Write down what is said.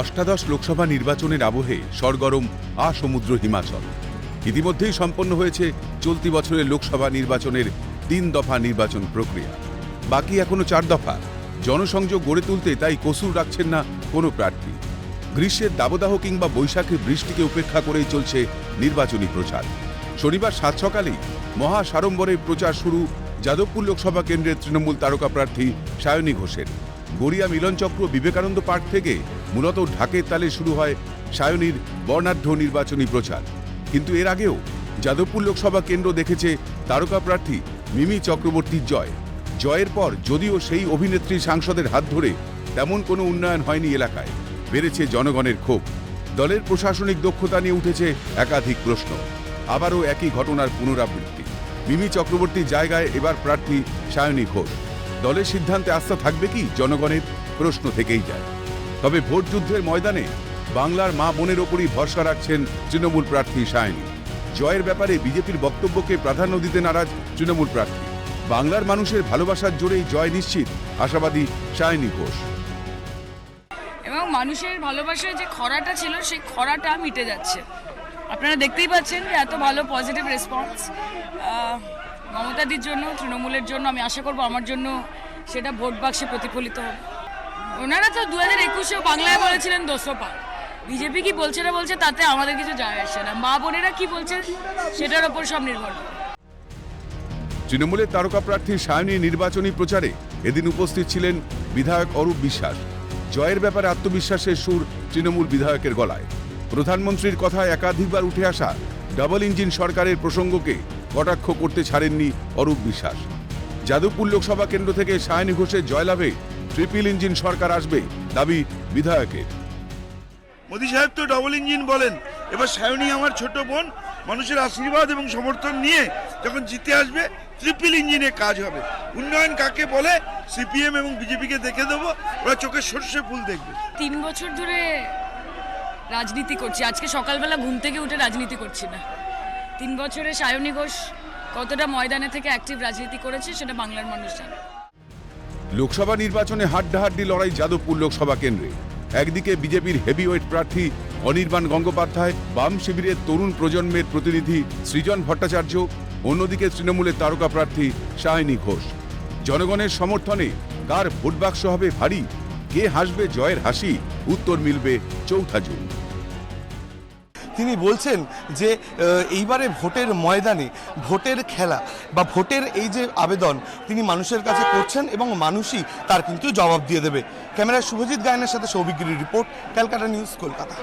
অষ্টাদশ লোকসভা নির্বাচনের আবহে সরগরম আসমুদ্র হিমাচল। ইতিমধ্যেই সম্পন্ন হয়েছে চলতি বছরের লোকসভা নির্বাচনের তিন দফা নির্বাচন প্রক্রিয়া। বাকি এখনও চার দফা। জনসংযোগ গড়ে তুলতে তাই কসুর রাখছেন না কোনো প্রার্থী। গ্রীষ্মের দাবদাহ কিংবা বৈশাখের বৃষ্টিকে উপেক্ষা করেই চলছে নির্বাচনী প্রচার। শনিবার সাত সকালেই মহা সাড়ম্বরে প্রচার শুরু যাদবপুর লোকসভা কেন্দ্রের তৃণমূল তারকা প্রার্থী সায়নী ঘোষের। গড়িয়া মিলনচক্র বিবেকানন্দ পার্ক থেকে মূলত ঢাকের তালে শুরু হয় সায়নীর বর্ণাঢ্য নির্বাচনী প্রচার। কিন্তু এর আগেও যাদবপুর লোকসভা কেন্দ্র দেখেছে তারকা প্রার্থী মিমি চক্রবর্তীর জয়। জয়ের পর যদিও সেই অভিনেত্রী সাংসদের হাত ধরে তেমন কোনো উন্নয়ন হয়নি এলাকায়। বেড়েছে জনগণের ক্ষোভ। দলের প্রশাসনিক দক্ষতা নিয়ে উঠেছে একাধিক প্রশ্ন। আবারও একই ঘটনার পুনরাবৃত্তি। মিমি চক্রবর্তীর জায়গায় এবার প্রার্থী সায়নী ঘোষ। দলের সিদ্ধান্তে আস্থা থাকবে কি জনগণের? প্রশ্ন থেকেই যায়। তবে ভোট যুদ্ধের ময়দানে বাংলার মা বোনের ওপরই ভরসা রাখছেন তৃণমূল প্রার্থী সায়নী জয়ের ব্যাপারে বিজেপির বক্তব্যকে প্রাধান্য দিতে নারাজ তৃণমূল প্রার্থী। বাংলার মানুষের ভালোবাসার জোরেই জয় নিশ্চিত আশাবাদী সায়নী ঘোষ। এবং মানুষের ভালোবাসায় যে খরাটা ছিল, সেই খরাটা মিটে যাচ্ছে। আপনারা দেখতেই পাচ্ছেন যে এত ভালো পজিটিভ রেসপন্স মমতাদির জন্য, তৃণমূলের জন্য, আমি আশা করব আমার জন্য সেটা ভোট বাক্সে প্রতিফলিত হবে। ওনারা তো দু হাজার একুশেও বাংলায় বলেছিলেন দোষো পার বিজেপি কি বলছে না বলছে তাতে আমাদের কিছু যায় আসে না। মা বোনেরা কি বলছে সেটার ওপর সব নির্ভর তৃণমূলের তারকা প্রার্থী সায়নী নির্বাচনী প্রচারে এদিন উপস্থিত ছিলেন বিধায়ক অরূপ বিশ্বাস। জয়ের ব্যাপারে আত্মবিশ্বাসের সুর তৃণমূল বিধায়কের গলায়। প্রধানমন্ত্রীর কথায় একাধিকবার উঠে আসা ডাবল ইঞ্জিন সরকারের প্রসঙ্গকে কটাক্ষ করতে ছাড়েননি অরূপ বিশ্বাস। যাদবপুর লোকসভা কেন্দ্র থেকে সায়নী ঘোষের জয়লাভে ট্রিপল ইঞ্জিন সরকার আসবে দাবি বিধায়কের। মোদী সাহেব তো ডবল ইঞ্জিন বলেন। এবার সায়নী আমার ছোট বোন মানুষের আশীর্বাদ এবং সমর্থন নিয়ে যখন জিতে আসবে ট্রিপল ইঞ্জিনে কাজ হবে। উন্নয়ন কাকে বলে সিপিএম এবং বিজেপিকে দেখে দেবো ওরা চোখে সর্ষে ফুল দেখবে। তিন বছর ধরে রাজনীতি করছি। আজকে সকালবেলা ঘুম থেকে উঠে রাজনীতি করছি না। তিন বছরে সায়নী ঘোষ কতটা ময়দানে থেকে অ্যাক্টিভ রাজনীতি করেছে সেটা বাংলার মানুষ জানে। লোকসভা নির্বাচনে হাড্ডাহাড্ডি লড়াই যাদবপুর লোকসভা কেন্দ্রে। একদিকে বিজেপির হেভিওয়েট প্রার্থী অনির্বাণ গঙ্গোপাধ্যায় বাম শিবিরের তরুণ প্রজন্মের প্রতিনিধি সৃজন ভট্টাচার্য, অন্যদিকে তৃণমূলের তারকা প্রার্থী সায়নী ঘোষ। জনগণের সমর্থনে কার ভোট বাক্স হবে ভারী, কে হাসবে জয়ের হাসি, উত্তর মিলবে চৌঠা জুন। তিনি বলছেন যে এইবারে ভোটের ময়দানে, ভোটের খেলা বা ভোটের এই যে আবেদন তিনি মানুষের কাছে করছেন এবং মানুষই তার কিন্তু জবাব দিয়ে দেবে। ক্যামেরায় শুভজিৎ গায়নের সাথে সৌভিগ্রী রিপোর্ট, ক্যালকাটা নিউজ, কলকাতা।